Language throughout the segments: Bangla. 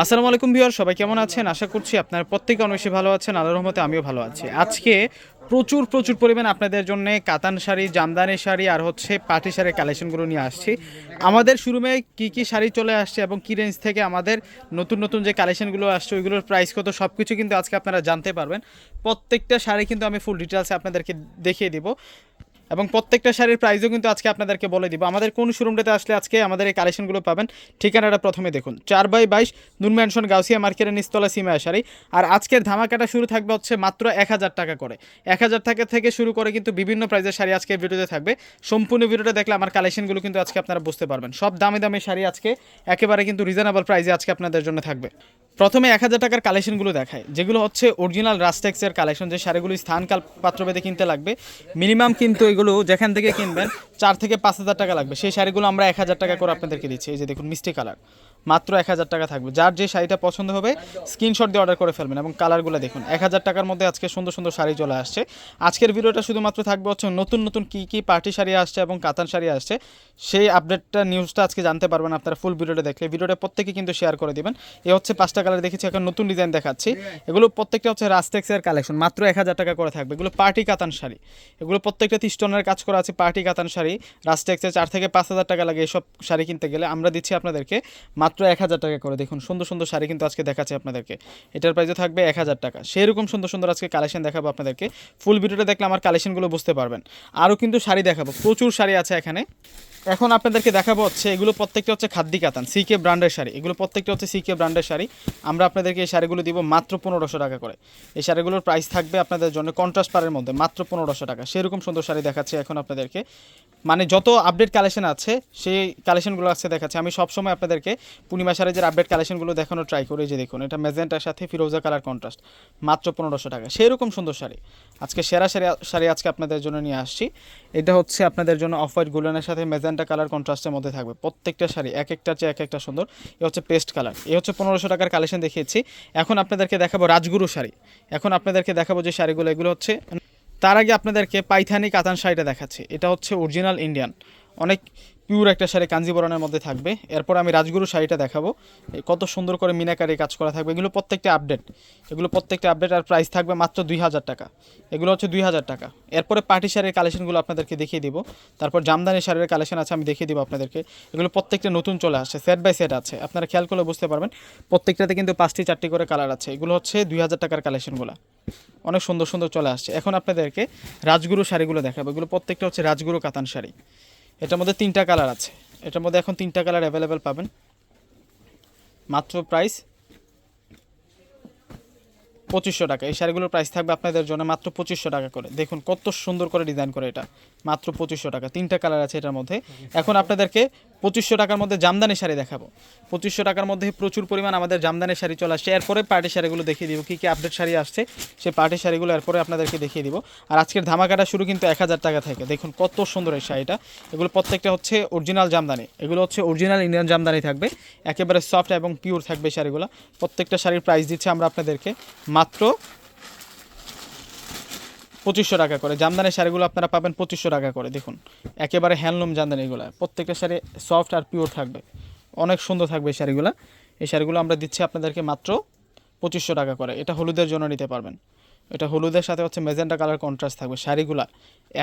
আসসালামু আলাইকুম ভিউয়ার, সবাই কেমন আছেন? আশা করছি আপনারা প্রত্যেকে অনেক বেশি ভালো আছেন, আল্লাহর রহমতে আমিও ভালো আছি। আজকে প্রচুর প্রচুর পরিমাণ আপনাদের জন্য কাতান শাড়ি, জামদানি শাড়ি আর হচ্ছে পাটি শাড়ির কালেকশনগুলো নিয়ে আসছি। আমাদের শোরুমে কি কি শাড়ি চলে আসছে এবং কী রেঞ্জ থেকে আমাদের নতুন নতুন যে কালেকশনগুলো আসছে, ওইগুলোর প্রাইস কত সব কিছু কিন্তু আজকে আপনারা জানতে পারবেন। প্রত্যেকটা শাড়ি কিন্তু আমি ফুল ডিটেলসে আপনাদেরকে দেখিয়ে দিব। এবং প্রত্যেকটা শাড়ির প্রাইসও কিন্তু আজকে আপনাদেরকে বলে দিব। আমাদের কোন শোরুমটাতে আসলে আজকে আমাদের এই কালেকশনগুলো পাবেন, ঠিকানাটা প্রথমে দেখুন। চার বাই বাইশ নুন ম্যানশন গাউসিয়া মার্কেটের নিস্তলা সিমা শাড়ি। আর আজকের ধামাকাটা শুরু থাকবে হচ্ছে মাত্র এক হাজার টাকা করে। এক হাজার টাকা থেকে শুরু করে কিন্তু বিভিন্ন প্রাইজের শাড়ি আজকে ভিডিওতে থাকবে। সম্পূর্ণ ভিডিওটা দেখলে আমার কালেকশনগুলো কিন্তু আজকে আপনারা বুঝতে পারবেন। সব দামি দামি শাড়ি আজকে একেবারে কিন্তু রিজনেবল প্রাইসে আজকে আপনাদের জন্য থাকবে। প্রথমে এক হাজার টাকার কালেকশনগুলো দেখায়, যেগুলো হচ্ছে অরিজিনাল রাস্টেক্সের কালেকশন যে শাড়িগুলি স্থানকাল পাত্রভেদে কিনতে লাগবে। মিনিমাম কিন্তু এগুলো যেখান থেকে কিনবেন, চার থেকে পাঁচ হাজার টাকা লাগবে। সেই শাড়িগুলো আমরা এক হাজার টাকা করে আপনাদেরকে দিচ্ছি। এই যে দেখুন, মিষ্টি কালার মাত্র এক হাজার টাকা থাকবে। যার যে শাড়িটা পছন্দ হবে স্ক্রিনশট দিয়ে অর্ডার করে ফেলবেন এবং কালারগুলো দেখুন। এক হাজার টাকার মধ্যে আজকে সুন্দর সুন্দর শাড়ি চলে আসছে। আজকের ভিডিওটা শুধুমাত্র থাকবে হচ্ছে নতুন নতুন কী কী পার্টি শাড়ি আসছে এবং কাতান শাড়ি আসছে সেই আপডেটটা নিউজটা আজকে জানতে পারবেন আপনারা ফুল ভিডিওটা দেখলে। ভিডিওটা প্রত্যেকে কিন্তু শেয়ার করে দিবেন। এ হচ্ছে পাঁচটা কালার দেখেছি এখন নতুন ডিজাইন দেখাচ্ছি। এগুলো প্রত্যেকটা হচ্ছে রাস্টেক্সের কালেকশন মাত্র এক হাজার টাকা করে থাকবে। এগুলো পার্টি কাতান শাড়ি। এগুলো প্রত্যেকটা তিস্টনের কাজ করা আছে পার্টি কাতান শাড়ি। রাস্টেক্সে চার থেকে পাঁচ হাজার টাকা লাগে এসব শাড়ি কিনতে গেলে। আমরা দিচ্ছি আপনাদেরকে মাত্র এক হাজার টাকা করে। দেখুন, সুন্দর সুন্দর শাড়ি কিন্তু আজকে দেখাচ্ছে আপনাদেরকে। এটার প্রাইসে থাকবে এক হাজার টাকা। সেরকম সুন্দর সুন্দর আজকে কালেকশন দেখাবো আপনাদেরকে। ফুল ভিডিওটা দেখলে আমার কালেকশনগুলো বুঝতে পারবেন। আরও কিন্তু শাড়ি দেখাবো। প্রচুর শাড়ি আছে এখানে। এখন আপনাদেরকে দেখাবো হচ্ছে, এগুলো প্রত্যেকটা হচ্ছে খাদ্যি কাতান সিকে ব্র্যান্ডের শাড়ি। এগুলো প্রত্যেকটা হচ্ছে সিকে ব্র্যান্ডের শাড়ি। আমরা আপনাদেরকে এই শাড়িগুলো দিব মাত্র পনেরোশো টাকা করে। এই শাড়িগুলোর প্রাইস থাকবে আপনাদের জন্য কন্ট্রাস্ট পারের মধ্যে মাত্র পনেরোশো টাকা। সেরকম সুন্দর শাড়ি দেখাচ্ছে এখন আপনাদেরকে। মানে যত আপডেট কালেকশন আছে, সেই কালেকশনগুলো আজকে দেখাচ্ছে। আমি সবসময় আপনাদেরকে পূর্ণিমা শাড়ির আপডেট কালেকশনগুলো দেখানোর ট্রাই করি যে দেখুন, এটা মেজেন্টার সাথে ফিরোজা কালার কন্ট্রাস্ট মাত্র পনেরোশো টাকা। সেরকম সুন্দর শাড়ি। আজকে সেরা শাড়ি শাড়ি আজকে আপনাদের জন্য নিয়ে আসছি। এটা হচ্ছে আপনাদের জন্য অফ হোয়াইট গোল্ডেনের সাথে মেজেন্টা কালার কন্ট্রাস্টের মধ্যে থাকবে। প্রত্যেকটা শাড়ি এক একটা চেয়ে এক একটা সুন্দর। এ হচ্ছে পেস্ট কালার এ হচ্ছে পনেরোশো টাকার কালেকশন দেখিয়েছি। এখন আপনাদেরকে দেখাবো রাজগুরু শাড়ি। এখন আপনাদেরকে দেখাবো যে শাড়িগুলো, এগুলো হচ্ছে, তার আগে আপনাদেরকে পাইথানি কাতান শাড়িটা দেখাচ্ছি। এটা হচ্ছে অরিজিনাল ইন্ডিয়ান অনেক পিওর একটা শাড়ি কাঞ্জিবরণের মধ্যে থাকবে। এরপর আমি রাজগুরু শাড়িটা দেখাবো। কত সুন্দর করে মিনাকারি কাজ করা থাকবে। এগুলো প্রত্যেকটা আপডেট এগুলো প্রত্যেকটা আপডেট আর প্রাইস থাকবে মাত্র দুই হাজার টাকা। এগুলো হচ্ছে দুই হাজার টাকা। এরপরে পার্টি শাড়ির কালেকশনগুলো আপনাদেরকে দেখিয়ে দিব। তারপর জামদানি শাড়ির কালেকশন আছে, আমি দেখিয়ে দিব আপনাদেরকে। এগুলো প্রত্যেকটা নতুন চলে আসছে সেট বাই সেট আছে। আপনারা খেয়াল করলে বুঝতে পারবেন, প্রত্যেকটাতে কিন্তু পাঁচটি চারটি করে কালার আছে। এগুলো হচ্ছে দুই হাজার টাকার কালেকশনগুলো অনেক সুন্দর সুন্দর চলে আসছে। এখন আপনাদেরকে রাজগুরু শাড়িগুলো দেখাবো। এগুলো প্রত্যেকটা হচ্ছে রাজগুরু কাতান শাড়ি। এটার মধ্যে তিনটা কালার আছে। এটার মধ্যে এখন তিনটা কালার অ্যাভেলেবেল পাবেন। মাত্র প্রাইস পঁচিশশো টাকা। এই শাড়িগুলোর প্রাইস থাকবে আপনাদের জন্য মাত্র পঁচিশশো টাকা করে। দেখুন, কত সুন্দর করে ডিজাইন করে এটা। মাত্র পঁচিশশো টাকা। তিনটা কালার আছে এটার মধ্যে। এখন আপনাদেরকে পঁচিশশো টাকার মধ্যে জামদানি শাড়ি দেখাবো। পঁচিশশো টাকার মধ্যে প্রচুর পরিমাণ আমাদের জামদানি শাড়ি চলে আসছে। এরপরে পার্টি শাড়িগুলো দেখিয়ে দিব, কী কী আপডেট শাড়ি আসছে। সেই পার্টি শাড়িগুলো এরপরে আপনাদেরকে দেখিয়ে দিব। আর আজকের ধামাকাটা শুরু কিন্তু এক হাজার টাকা থেকে। দেখুন, কত সুন্দর এই শাড়িটা। এগুলো প্রত্যেকটা হচ্ছে অরিজিনাল জামদানি। এগুলো হচ্ছে অরিজিনাল ইন্ডিয়ান জামদানি থাকবে। একেবারে সফট এবং পিওর থাকবে শাড়িগুলো। প্রত্যেকটা শাড়ির প্রাইস দিচ্ছে আমরা আপনাদেরকে। মাত্র পঁচিশশো টাকা করে। জামদানি শাড়িগুলো আপনারা পাবেন পঁচিশশো টাকা করে, দেখুন। একেবারে হ্যান্ডলুম জামদানিগুলো প্রত্যেকটা শাড়ি সফট আর পিওর থাকবে। অনেক সুন্দর থাকবে এই শাড়িগুলো। এই শাড়িগুলো আমরা দিচ্ছি আপনাদেরকে মাত্র পঁচিশশো টাকা করে। এটা হলুদের জন্য নিতে পারবেন। এটা হলুদের সাথে হচ্ছে মেজেন্টা কালার কন্ট্রাস্ট থাকবে। শাড়িগুলা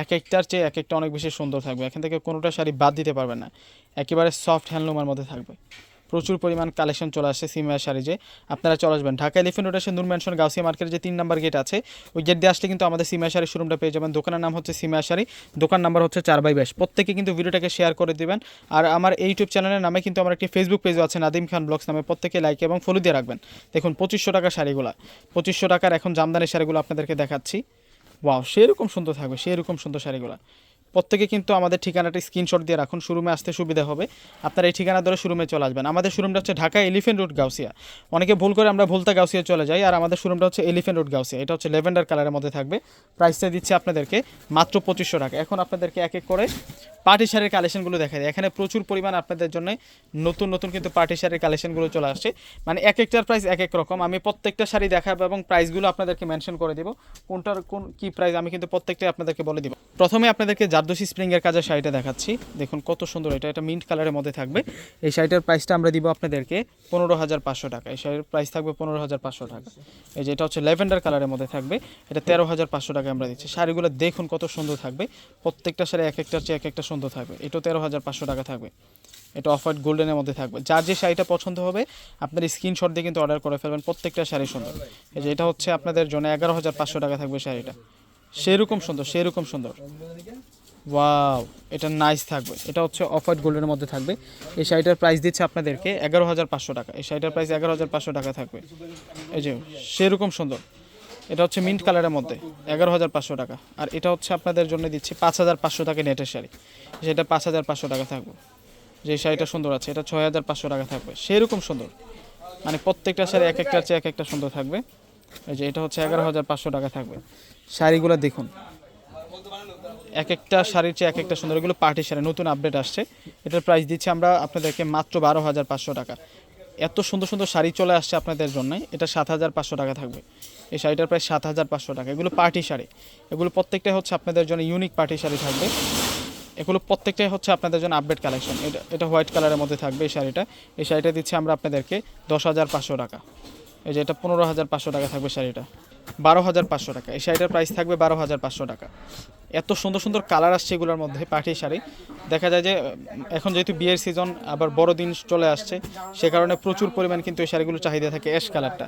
এক একটার চেয়ে এক একটা অনেক বেশি সুন্দর থাকবে। এখান থেকে কোনোটা শাড়ি বাদ দিতে পারবেন না। একেবারে সফট হ্যান্ডলুমের মধ্যে থাকবে। প্রচুর পরিমাণ কালেকশন চলে আসছে সিমিয়ার শাড়ি যে। আপনারা চলে আসবেন ঢাকা এলিফেন্ট রোড এসে নূর ম্যানশন গাউসিয়া মার্কেটের যে তিন নাম্বার গেট আছে। ওই গেট দিয়ে আসলে কিন্তু আমাদের সিমিয়া শাড়ি শোরুমটা পেয়ে যাবেন। দোকানের নাম হচ্ছে সিমিয়া শাড়ি। দোকান নাম্বার হচ্ছে চার বাই বাইশ প্রত্যেকে কিন্তু ভিডিওটাকে শেয়ার করে দিবেন। আর আমার ইউটিউব চ্যানেলের নামে কিন্তু আমার একটি ফেসবুক পেজও আছে, নাদিম খান ব্লগস নামে। প্রত্যেকে লাইক এবং ফলো দিয়ে রাখবেন। দেখুন, পঁচিশশো টাকা শাড়িগুলো। পঁচিশশো টাকার এখন জামদানি শাড়িগুলো আপনাদেরকে দেখাচ্ছি। ওয়াও সেরকম সুন্দর থাকবে, সেরকম সুন্দর শাড়িগুলো। প্রত্যেকে কিন্তু আমাদের ঠিকানাটা স্ক্রিনশট দিয়ে রাখুন শোরুমে আসতে সুবিধা হবে। আপনারা এই ঠিকানা ধরে শোরুমে চলে আসবেন। আমাদের শোরুমটা হচ্ছে ঢাকা এলিফেন্ট রোড গাউসিয়া। অনেকে ভুল করে আমরা ভুলতা গাউসিয়া চলে যাই, আর আমাদের শোরুমটা হচ্ছে এলিফেন্ট রোড গাউসিয়া। এটা হচ্ছে লেভেন্ডার কালারের মধ্যে থাকবে। প্রাইসটা দিচ্ছে আপনাদেরকে মাত্র পঁচিশশো টাকা। এখন আপনাদেরকে এক এক করে পার্টি শাড়ির কালেকশনগুলো দেখা যায় এখানে প্রচুর পরিমাণ আপনাদের জন্য নতুন নতুন কিন্তু পার্টি শাড়ির কালেকশনগুলো চলে আসছে। মানে এক একটার প্রাইস এক এক রকম। আমি প্রত্যেকটা শাড়ি দেখাবো এবং প্রাইসগুলো আপনাদেরকে মেনশন করে দেবো। কোনটার কোন, কী প্রাইস আমি কিন্তু প্রত্যেকটাই আপনাদেরকে বলে দিব। প্রথমে আপনাদেরকে জারদোসি স্প্রিংয়ের কাজের শাড়িটা দেখাচ্ছি। দেখুন কত সুন্দর এটা এটা মিন্ট কালারের মধ্যে থাকবে। এই শাড়িটার প্রাইসটা আমরা দিব আপনাদেরকে পনেরো হাজার পাঁচশো টাকা। এই শাড়ির প্রাইস থাকবে পনেরো হাজার পাঁচশো টাকা। এই যে এটা হচ্ছে ল্যাভেন্ডার কালারের মধ্যে থাকবে। এটা তেরো হাজার পাঁচশো টাকা আমরা দিচ্ছি। শাড়িগুলো দেখুন কত সুন্দর থাকবে। প্রত্যেকটা শাড়ি এক একটার চেয়ে এক একটা সুন্দর থাকবে। এটাও তেরো হাজার পাঁচশো টাকা থাকবে। এটা অফ হোয়াইট গোল্ডেনের মধ্যে থাকবে। যার যে শাড়িটা পছন্দ হবে, আপনার স্ক্রিনশট দিয়ে কিন্তু অর্ডার করে ফেলবেন। প্রত্যেকটা শাড়ি সুন্দর। এই যে এটা হচ্ছে আপনাদের জন্য এগারো হাজার পাঁচশো টাকা থাকবে শাড়িটা। সেরকম সুন্দর সেরকম সুন্দর। ওয়াও, এটা নাইস থাকবে। এটা হচ্ছে অফ হোয়াইট গোল্ডের মধ্যে থাকবে। এই শাড়িটার প্রাইস দিচ্ছে আপনাদেরকে এগারো হাজার পাঁচশো টাকা। এই শাড়িটার প্রাইস এগারো হাজার পাঁচশো টাকা থাকবে। এই যে, সেরকম সুন্দর। এটা হচ্ছে মিন্ট কালারের মধ্যে, এগারো হাজার পাঁচশো টাকা। আর এটা হচ্ছে আপনাদের জন্য দিচ্ছি পাঁচ হাজার পাঁচশো টাকা নেটের শাড়ি। সেটা পাঁচ হাজার পাঁচশো টাকা থাকবে। যে শাড়িটা সুন্দর আছে, এটা ছয় হাজার পাঁচশো টাকা থাকবে। সেরকম সুন্দর। মানে প্রত্যেকটা শাড়ি এক একটার চেয়ে এক একটা সুন্দর থাকবে। এই যে এটা হচ্ছে এগারো হাজার পাঁচশো টাকা থাকবে। শাড়িগুলো দেখুন। এক একটা শাড়ির চেয়ে এক একটা সুন্দর। এগুলো পার্টি শাড়ি নতুন আপডেট আসছে। এটার প্রাইস দিচ্ছি আমরা আপনাদেরকে মাত্র বারো হাজার পাঁচশো টাকা। এত সুন্দর সুন্দর শাড়ি চলে আসছে আপনাদের জন্য এটা সাত হাজার পাঁচশো টাকা থাকবে। এই শাড়িটার প্রায় সাত হাজার পাঁচশো টাকা। এগুলো পার্টি শাড়ি। এগুলো প্রত্যেকটাই হচ্ছে আপনাদের জন্য ইউনিক পার্টি শাড়ি থাকবে। এগুলো প্রত্যেকটাই হচ্ছে আপনাদের জন্য আপডেট কালেকশন এটা এটা হোয়াইট কালারের মধ্যে থাকবে এই শাড়িটা। এই শাড়িটা দিচ্ছি আমরা আপনাদেরকে দশ হাজার পাঁচশো টাকা। এই যে এটা পনেরো হাজার পাঁচশো টাকা থাকবে শাড়িটা। বারো হাজার পাঁচশো টাকা। এই শাড়িটার প্রাইস থাকবে বারো হাজার পাঁচশো টাকা। এত সুন্দর সুন্দর কালার আসছে এগুলোর মধ্যে পার্টি শাড়ি। দেখা যায় যে এখন যেহেতু বিয়ের সিজন আবার বড়দিন চলে আসছে, সে কারণে প্রচুর পরিমাণ কিন্তু এই শাড়িগুলো চাহিদা থাকে অ্যাশ কালারটা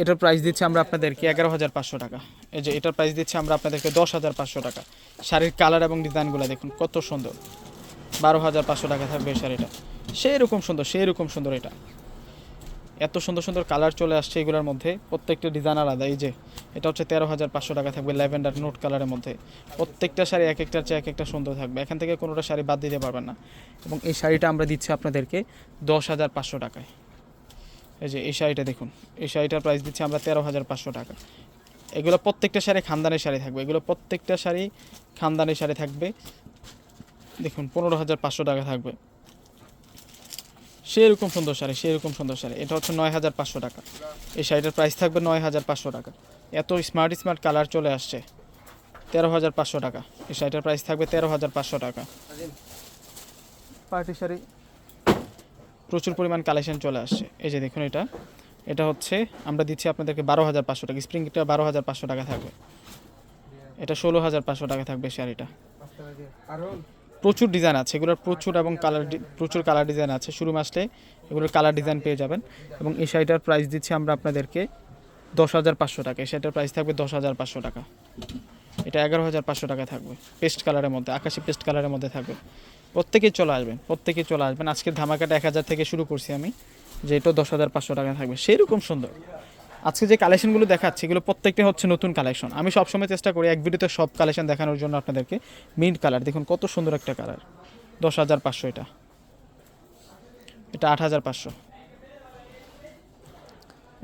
এটার প্রাইস দিচ্ছে আমরা আপনাদেরকে এগারো হাজার পাঁচশো টাকা। এই যে এটার প্রাইস দিচ্ছে আমরা আপনাদেরকে দশ হাজার পাঁচশো টাকা। শাড়ির কালার এবং ডিজাইনগুলো দেখুন, কত সুন্দর। বারো হাজার পাঁচশো টাকা থাকবে এই শাড়িটা। সেই রকম সুন্দর সেই রকম সুন্দর এটা। এত সুন্দর সুন্দর কালার চলে আসছে এগুলোর মধ্যে। প্রত্যেকটা ডিজাইন আলাদা। এই যে, এটা হচ্ছে তেরো হাজার পাঁচশো টাকা থাকবে ল্যাভেন্ডার নোট কালারের মধ্যে। প্রত্যেকটা শাড়ি এক একটার চেয়ে এক একটা সুন্দর থাকবে। এখান থেকে কোনোটা শাড়ি বাদ দিতে পারবেন না। এবং এই শাড়িটা আমরা দিচ্ছি আপনাদেরকে দশ হাজার পাঁচশো টাকায়। এই যে, এই শাড়িটা দেখুন। এই শাড়িটার প্রাইস দিচ্ছি আমরা তেরো হাজার পাঁচশো টাকা। এগুলো প্রত্যেকটা শাড়ি খানদানি শাড়ি থাকবে। এগুলো প্রত্যেকটা শাড়ি খানদানি শাড়ি থাকবে। দেখুন, পনেরো হাজার পাঁচশো টাকা থাকবে। সেরকম সুন্দর শাড়ি সেরকম সুন্দর শাড়ি। এটা হচ্ছে নয় হাজার পাঁচশো টাকা। এই শাড়িটার প্রাইস থাকবে নয় হাজার পাঁচশো টাকা। এত স্মার্ট স্মার্ট কালার চলে আসছে। তেরো হাজার পাঁচশো টাকা। এই শাড়িটার প্রাইস থাকবে তেরো হাজার পাঁচশো টাকা। পার্টি শাড়ি। প্রচুর পরিমাণ কালেকশন চলে আসছে। এই যে দেখুন এটা। এটা হচ্ছে আমরা দিচ্ছি আপনাদেরকে বারো হাজার পাঁচশো টাকা। স্প্রিংটা বারো হাজার পাঁচশো টাকা থাকবে। এটা ষোলো হাজার পাঁচশো টাকা থাকবে শাড়িটা। প্রচুর ডিজাইন আছে। এগুলোর প্রচুর এবং কালার প্রচুর কালার ডিজাইন আছে। শুরু মাসলে এগুলোর কালার ডিজাইন পেয়ে যাবেন এবং এই শাড়িটার প্রাইস দিচ্ছি আমরা আপনাদেরকে দশ হাজার পাঁচশো টাকা। এই শাড়িটার প্রাইস থাকবে দশ হাজার পাঁচশো টাকা। এটা এগারো হাজার পাঁচশো টাকা থাকবে পেস্ট কালারের মধ্যে, আকাশি পেস্ট কালারের মধ্যে থাকবে। প্রত্যেকেই চলে আসবেন, প্রত্যেকেই চলে আসবেন। আজকের ধামাকাটা এক হাজার থেকে শুরু করছি আমি, যে এটাও দশ হাজার পাঁচশো টাকা থাকবে। সেরকম সুন্দর। আজকে যে কালেকশনগুলো দেখাচ্ছি, এগুলো প্রত্যেকটা হচ্ছে নতুন কালেকশন আমি সবসময় চেষ্টা করি এক ভিডিওতে সব কালেকশন দেখানোর জন্য আপনাদেরকে মিন্ট কালার দেখুন কত সুন্দর একটা কালার দশ হাজার পাঁচশো এটা। এটা আট হাজার পাঁচশো।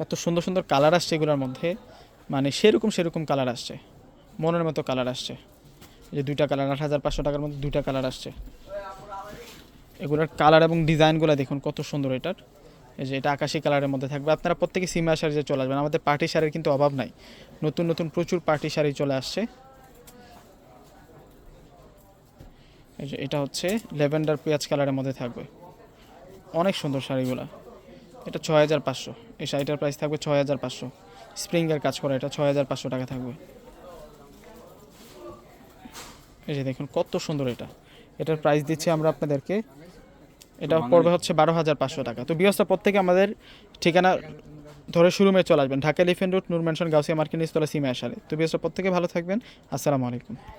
এত সুন্দর সুন্দর কালার আসছে এগুলোর মধ্যে। মানে সেরকম সেরকম কালার আসছে। মনের মতো কালার আসছে। যে দুইটা কালার আট হাজার পাঁচশো টাকার মধ্যে দুইটা কালার আসছে। এগুলোর কালার এবং ডিজাইনগুলো দেখুন কত সুন্দর এটার। এই যে এটা আকাশি কালারের মধ্যে থাকবে। আপনারা প্রত্যেকে সিমা শাড়িতে চলে আসবেন, আমাদের পার্টি শাড়ির কিন্তু অভাব নাই। নতুন নতুন প্রচুর পার্টি শাড়ি চলে আসছে। এই যে এটা হচ্ছে ল্যাভেন্ডার পেঁয়াজ কালারের মধ্যে থাকবে। অনেক সুন্দর শাড়িগুলো। এটা ছয় হাজার পাঁচশো। এই শাড়িটার প্রাইস থাকবে ছয় হাজার পাঁচশো। স্প্রিংয়ের কাজ করা এটা ছয় হাজার পাঁচশো টাকা থাকবে। এই যে দেখুন, কত সুন্দর এটা। এটার প্রাইস দিচ্ছি আমরা আপনাদেরকে এটা পড়বে হচ্ছে বারো হাজার পাঁচশো টাকা। তো বিয়স্তা থেকে আমাদের ঠিকানা ধরে শুরুমে চলে আসবেন। ঢাকা এলিফেন্ট রুট নুরমেনশন গাউসিয়া মার্কিন ইস্তলা সিমে আসারে তো বিয়স্তা থেকে ভালো থাকবেন। আসসালামু আলাইকুম।